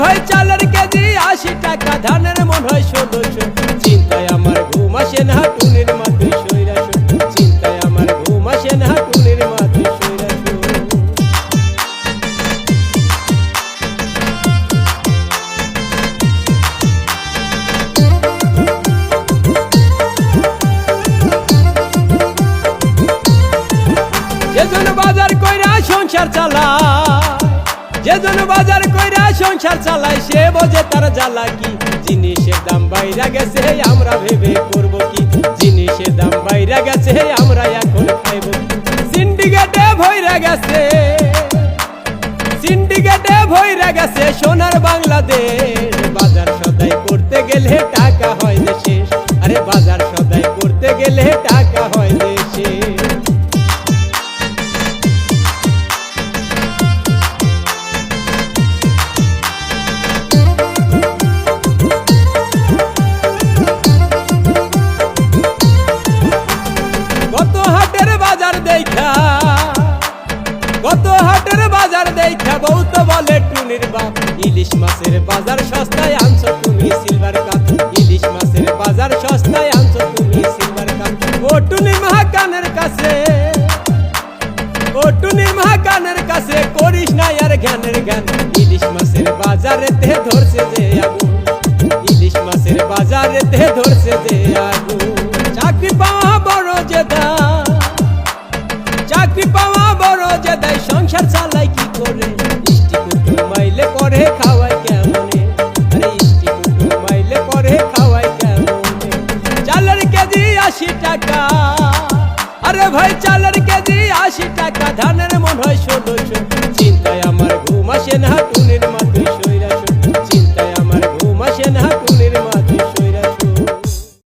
ভাই, চালের কেজি আশি টাকা, ধানের মন হয় ষোলোশো। চিন্তায় আমার ঘুম আসে না, টুনির সৈরাশো চিন্তায় আমার ঘুম আসে না, টুনির মাথে সৈরাশো বাজার কইরা সংসার চালায় যেজন বাজার কইরা সংসার চালায়, সে বোঝে তার জ্বালা কি? জিনিসের দাম বাইরা গেছে, আমরা ভেবে করব কি? জিনিসের দাম বাইরা গেছে, আমরা এখন খাইব সিন্ডিকেটে ভইরা গেছে, সিন্ডিকেটে ভইরা গেছে সোনার বাংলাদেশ। বাজার সদাই করতে গেলে দেখা। কত হাটের বাজার দেখা বউ তো বলে টুনির বাপ। ইলিশ মাছের বাজার সস্তায় আনছো তুমি, সিলভার কাপ। ইলিশ মাছের বাজার সস্তায় আনছো তুমি, সিলভার কাপ। ও টুনির মহাকানের কাছে, ও টুনির মহাকানের কাছে, করিস না আর জ্ঞানের জ্ঞান। ইলিশ মাছের বাজারেতে যে দেয়, সংসার চালাই কি করে? মাইলে করে খাওয়াই কেমনে? মাইলে করে খাওয়াই কেমনে? চালের আরে ভাই, চালের কেজি